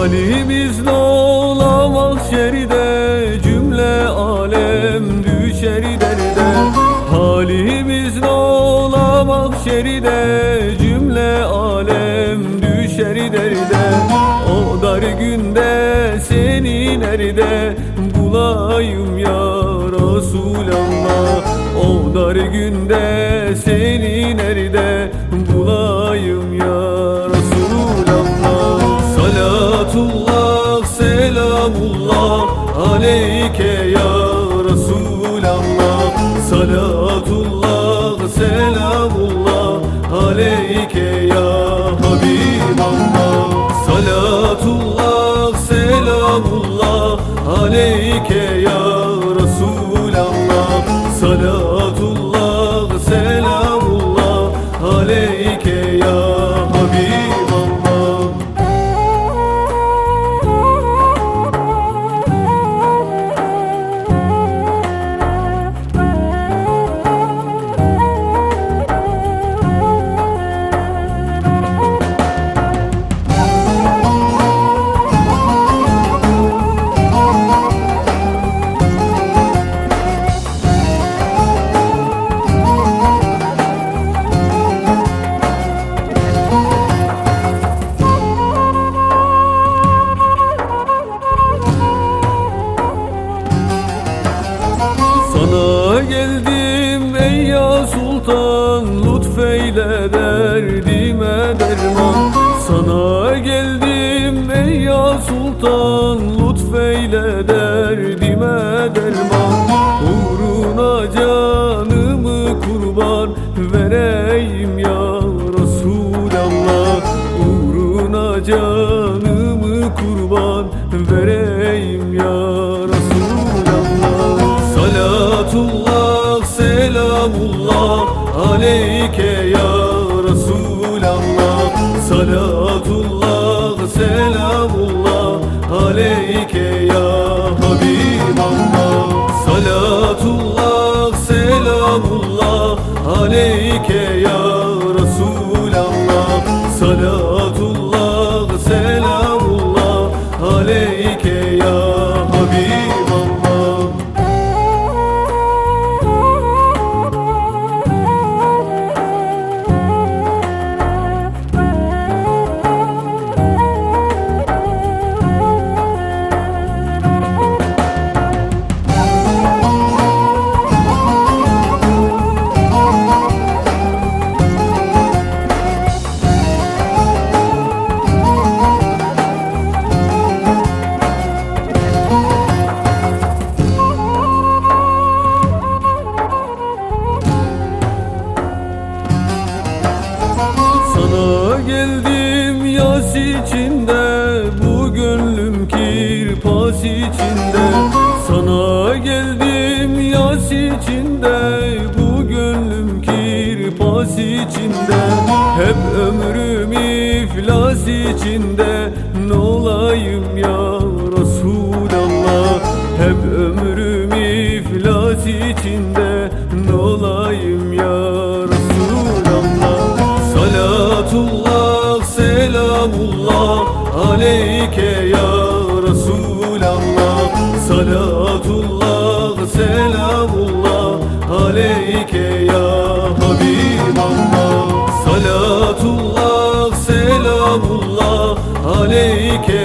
Halimiz ne olamaz şeride Cümle alem düşer derde Halimiz ne olamaz şeride Cümle alem düşer derde O dar günde seni nerede Bulayım ya Resulallah? O dar günde seni selamullah aleyke ya Resulallah. Salatullah ya sultan Lütfeyle derdime derman. Sana geldim ey ya sultan Lütfeyle derdime derman. Uğruna canımı kurban Vereyim ya Resulallah. Uğruna canımı kurban Vereyim ya aleyke ya Resulallah Salatullah selamullah aleyke ya Habiballah Salatullah selamullah aleyke ya içinde Bu gönlüm kirpas içinde. Sana geldim yas içinde Bu gönlüm kirpas içinde. Hep ömrüm iflas içinde Ne olayım ya Resulallah? Hep ömrüm aleyke ya Resulallah Salatullah selamullah. Aleyke ya Habiballah Salatullah selamullah. Aleyke